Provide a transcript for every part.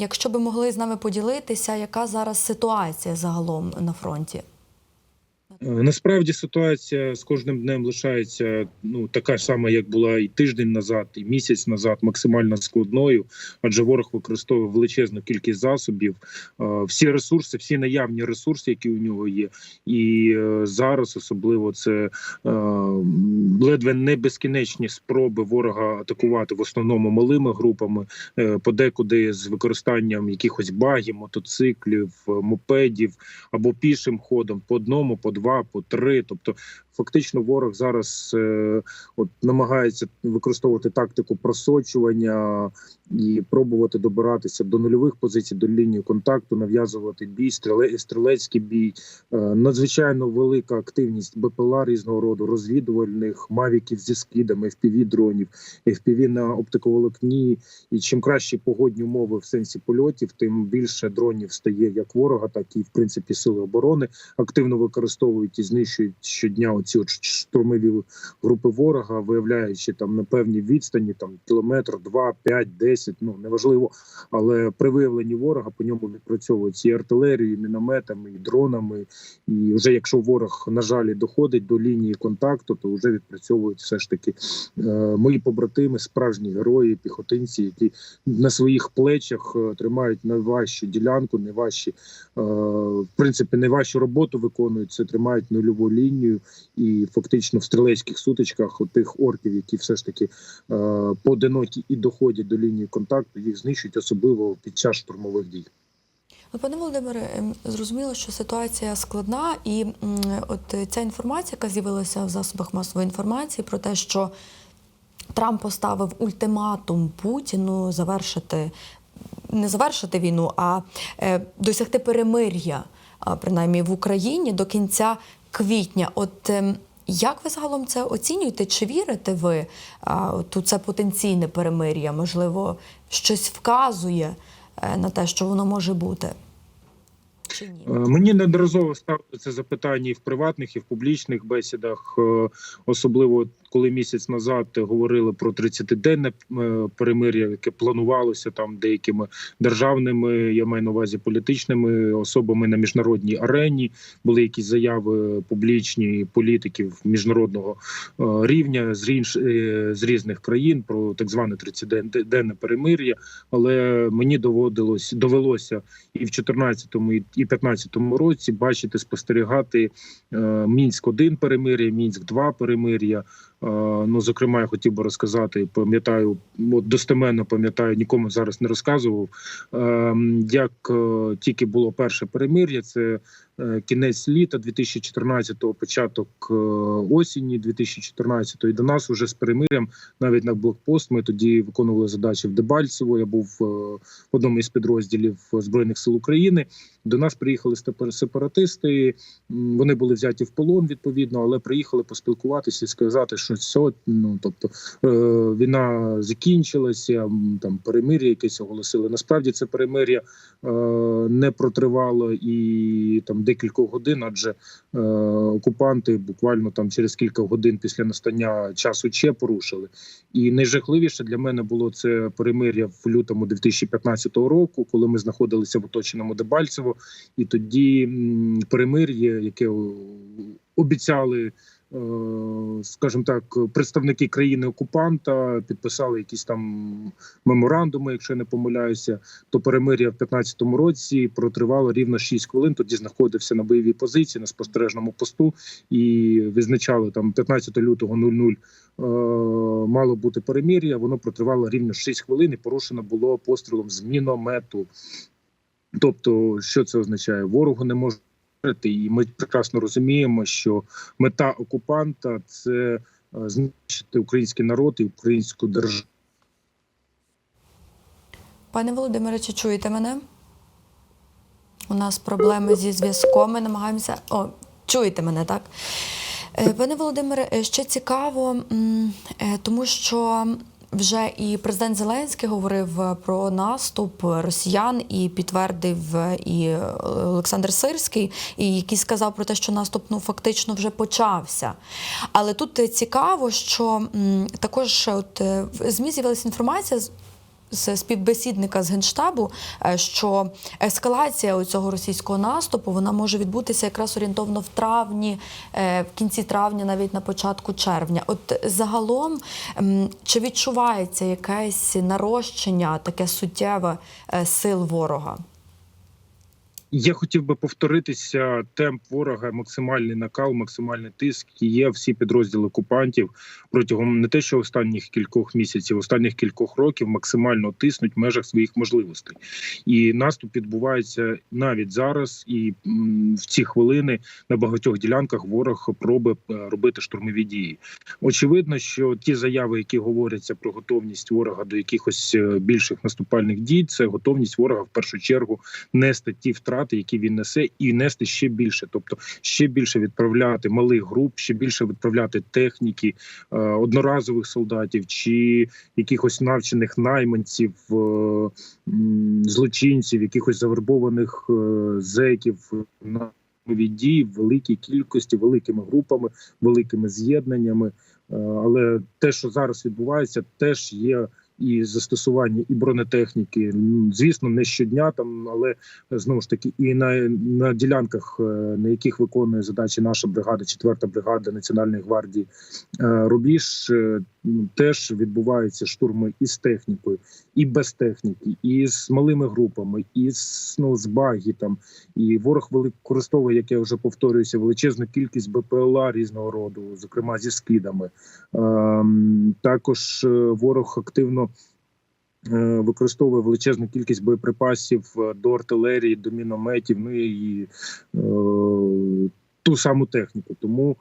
Якщо би могли з нами поділитися, яка зараз ситуація загалом на фронті? Е, Насправді ситуація з кожним днем лишається ну така ж сама, як була і тиждень назад, і місяць назад, максимально складною, адже ворог використовує величезну кількість засобів, е, всі ресурси, всі наявні ресурси, які у нього є, і е, зараз особливо це ледве не безкінечні спроби ворога атакувати в основному малими групами, подекуди з використанням якихось багів, мотоциклів, мопедів або пішим ходом по одному, по два, по три. Тобто, фактично, ворог зараз е, от намагається використовувати тактику просочування і пробувати добиратися до нульових позицій, до лінії контакту, нав'язувати бій, стріле, стрілецький бій. Е, надзвичайно велика активність БПЛА різного роду, розвідувальних мавіків зі скидами, fpv дронів, FPV на оптиковолокні. І чим кращі погодні умови в сенсі польотів, тим більше дронів стає як ворога, так і в принципі сили оборони активно використовують і знищують щодня оці от штурмові групи ворога, виявляючи там на певній відстані, там кілометр, два, п'ять, десять, ну неважливо. Але при виявленні ворога по ньому відпрацьовують і артилерією, і мінометами, і дронами. І вже якщо ворог на жаль доходить до лінії контакту, то вже відпрацьовують все ж таки е, мої побратими, справжні герої, піхотинці, які на своїх плечах е, тримають найважчу ділянку, найважчі, е, в принципі, найважчу роботу виконують. Це тримають нульову лінію, і фактично в стрілецьких сутичках от тих орків, які все ж таки е, поодинокі і доходять до лінії контакту, їх знищують особливо під час штурмових дій. Ну, пане Володимире, ем, зрозуміло, що ситуація складна, і от ця інформація, яка з'явилася в засобах масової інформації, про те, що Трамп поставив ультиматум Путіну завершити не завершити війну, а е, досягти перемир'я, принаймні в Україні до кінця квітня. От ем, як ви загалом це оцінюєте? Чи вірите ви тут це потенційне перемир'я? Можливо, щось вказує е, на те, що воно може бути? Чи ні? Е, Мені неодноразово ставили це запитання і в приватних, і в публічних бесідах, е, особливо коли місяць назад говорили про 30-денне е, перемир'я, яке планувалося там деякими державними, я маю на увазі політичними особами на міжнародній арені. Були якісь заяви публічні політиків міжнародного рівня з різних країн про так зване 30-денне перемир'я. Але мені доводилось довелося і в 14-му, і і 15-му році бачити, спостерігати е, мінськ 1 перемир'я, мінськ 2 перемир'я. Е, ну, зокрема, я хотів би розказати, пам'ятаю, достеменно пам'ятаю, нікому зараз не розказував. Е, як е, тільки було перше перемир'я, це е, кінець літа 2014-го, початок осені 2014-го, і до нас вже з перемир'ям, навіть на блокпост, ми тоді виконували задачі в Дебальцево. Я був в одному із підрозділів збройних сил України. До нас приїхали сепаратисти. Вони були взяті в полон відповідно, але приїхали поспілкуватися і сказати, що все, ну тобто е, війна закінчилася, там перемир'я якесь оголосили. Насправді це перемир'я е, не протривало і там декілька годин, адже е, окупанти буквально там через кілька годин після настання часу Че порушили. І найжахливіше для мене було це перемир'я в лютому 2015 року, коли ми знаходилися в оточеному Дебальцево, і тоді перемир'я, яке обіцяли. Е, Скажімо так, представники країни окупанта підписали якісь там меморандуми, якщо я не помиляюся. То перемир'я в 15-му році протривало рівно 6 хвилин. Тоді знаходився на бойовій позиції на спостережному посту і визначали там 15 лютого 00 е, мало бути перемир'я. Воно протривало рівно 6 хвилин і порушено було пострілом з міномету. Тобто, що це означає? Ворогу не може і ми прекрасно розуміємо, що мета окупанта це е, знищити український народ і українську державу. Пане Володимире, чи чуєте мене? У нас проблеми зі зв'язком. Ми намагаємося. О, чуєте мене, так? Е, Пане Володимире, е, ще цікаво, тому що вже і президент Зеленський говорив е, про наступ росіян і підтвердив е, і Олександр Сирський, і який сказав про те, що наступ ну фактично вже почався. Але тут е, цікаво, що також от е, ЗМІ з'явилася інформація з- співбесідника з генштабу, е, що ескалація цього російського наступу вона може відбутися якраз орієнтовно в травні, е, в кінці травня, навіть на початку червня. От загалом, чи відчувається якесь нарощення, таке суттєве е, сил ворога? Я хотів би повторитися темп ворога, максимальний накал, максимальний тиск. Є всі підрозділи окупантів протягом не те, що останніх кількох місяців, останніх кількох років максимально тиснуть в межах своїх можливостей. І наступ відбувається навіть зараз. І в ці хвилини на багатьох ділянках ворог пробує е, робити штурмові дії. Очевидно, що ті заяви, які говоряться про готовність ворога до якихось е, більших наступальних дій, це готовність ворога в першу чергу нести ті втрати, які він несе, і нести ще більше, тобто ще більше відправляти малих груп, ще більше відправляти техніки, е, одноразових солдатів чи якихось навчених найманців, е, злочинців, якихось завербованих е, зеків на дії в великій кількості, великими групами, великими з'єднаннями. Але те, що зараз відбувається, теж є і застосування і бронетехніки. Звісно, не щодня там, але е, знову ж таки, і на, на ділянках, е, на яких виконує задачі наша бригада, четверта бригада Національної гвардії е, Рубіж, теж відбуваються штурми і з технікою, і без техніки, і з малими групами, і з ну з багі там. І ворог використовує, як я вже повторююся, величезну кількість БПЛА різного роду, зокрема зі скидами. Ем, також е, ворог активно е, використовує величезну кількість боєприпасів е, до артилерії, до мінометів, ну і е, ту саму техніку. Тому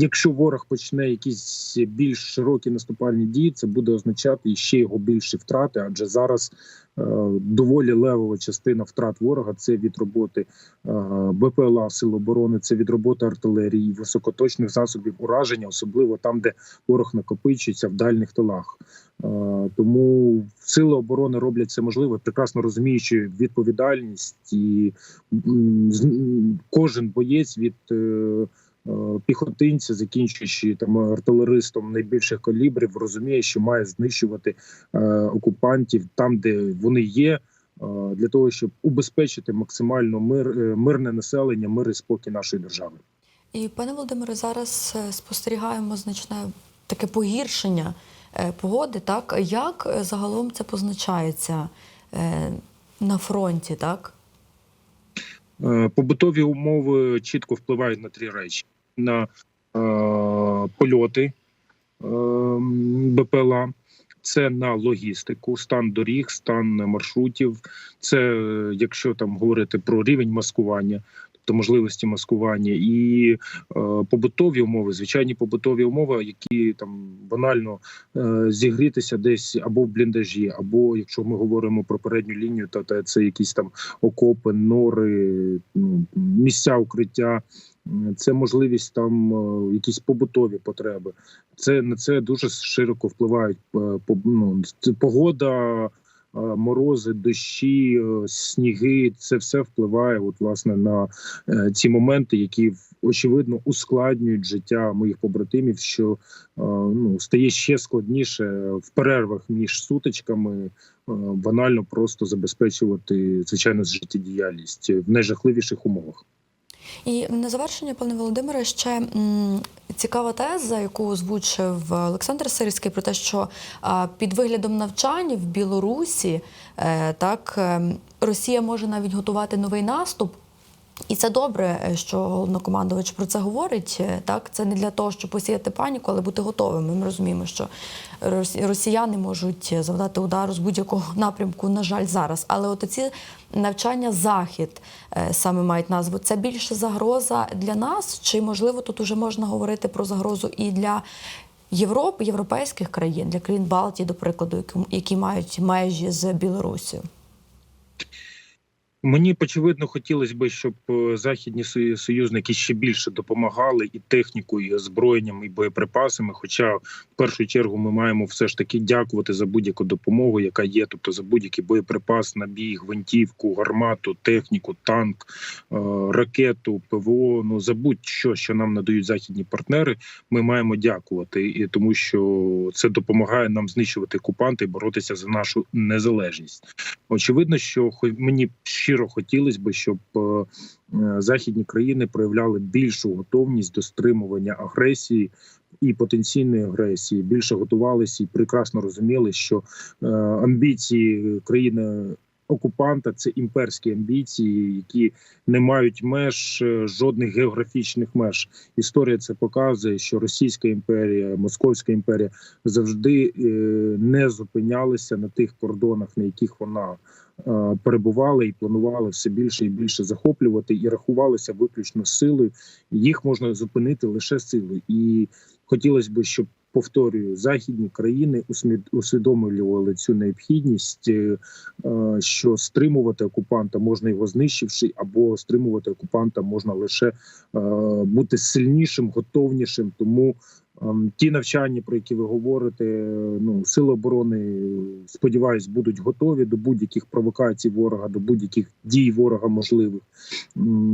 Якщо ворог почне якісь більш широкі наступальні дії, це буде означати ще його більші втрати, адже зараз е, доволі левова частина втрат ворога це від роботи е, БПЛА Сил оборони, це від роботи артилерії, високоточних засобів ураження, особливо там, де ворог накопичується в дальніх тилах. Е, тому сили оборони роблять це можливе, прекрасно розуміючи відповідальність, і м, кожен боєць від. Е, Піхотинця, закінчуючи там артилеристом найбільших калібрів, розуміє, що має знищувати е, окупантів там, де вони є, е, для того, щоб убезпечити максимально мир, е, мирне населення, мир і спокій нашої держави. І пане Володимире, зараз спостерігаємо значне таке погіршення погоди. Так як загалом це позначається на фронті, так? Побутові умови чітко впливають на три речі: на е, польоти е, БПЛА, це на логістику, стан доріг, стан маршрутів. Це якщо там говорити про рівень маскування. Тобто можливості маскування і е, побутові умови, звичайні побутові умови, які там банально е, зігрітися десь або в бліндажі, або якщо ми говоримо про передню лінію, то, то це якісь там окопи, нори, місця укриття. Це можливість там е, якісь побутові потреби. Це на це дуже широко впливають е, ну, погода, е, морози, дощі, сніги. Це все впливає, от власне на ці моменти, які очевидно ускладнюють життя моїх побратимів, що ну стає ще складніше в перервах між сутичками. Банально просто забезпечувати звичайно життєдіяльність в найжахливіших умовах. І на завершення, пане Володимире, ще цікава теза, яку озвучив Олександр Сирський, про те, що під виглядом навчань в Білорусі е, так е, Росія може навіть готувати новий наступ. І це добре, е, що головнокомандувач про це говорить. Е, Так, це не для того, щоб посіяти паніку, але бути готовими. Ми розуміємо, що росі- росіяни можуть завдати удару з будь-якого напрямку, на жаль, зараз. Але от ці навчання захід е, саме мають назву. Це більше загроза для нас, чи можливо тут уже можна говорити про загрозу і для Європи, європейських країн, для країн Балтії, до прикладу, які- мають межі з Білорусію? Мені очевидно хотілося б, щоб е, західні сою- союзники ще більше допомагали і технікою, і озброєнням, і боєприпасами. Хоча в першу чергу ми маємо все ж таки дякувати за будь-яку допомогу, яка є, тобто за будь-який боєприпас, набій, гвинтівку, гармату, техніку, танк, е, ракету, ПВО. Ну за будь-що, що нам надають західні партнери, ми маємо дякувати, і тому що це допомагає нам знищувати окупанти і боротися за нашу незалежність. Очевидно, що мені щиро хотілося б, щоб е, е, західні країни проявляли більшу готовність до стримування агресії і потенційної агресії, більше готувалися і прекрасно розуміли, що е, амбіції країни. Окупанта це імперські амбіції, які не мають меж е, жодних географічних меж. Історія це показує, що Російська імперія, Московська імперія завжди е, не зупинялися на тих кордонах, на яких вона е, перебувала і планувала все більше і більше захоплювати, і рахувалися виключно силою. Їх можна зупинити лише силою. І хотілося б, щоб повторюю, західні країни усвідомлювали цю необхідність, е, е, що стримувати окупанта можна його знищивши, або стримувати окупанта можна лише е, бути сильнішим, готовнішим. Тому ті навчання, про які ви говорите, ну сили оборони, сподіваюсь, будуть готові до будь-яких провокацій ворога, до будь-яких дій ворога можливих.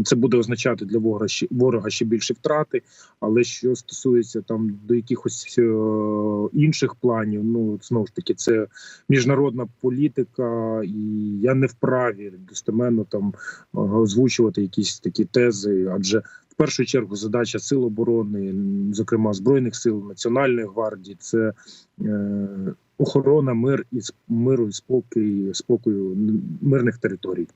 Це буде означати для ворога ще ворога ще більше втрати. Але що стосується там до якихось е, інших планів, ну знову ж таки, це міжнародна політика, і я не вправі достеменно там е, озвучувати якісь такі тези, адже в першу чергу задача сил оборони, зокрема збройних сил Національної гвардії, це е, охорона мир і миру і спокій, спокою мирних територій.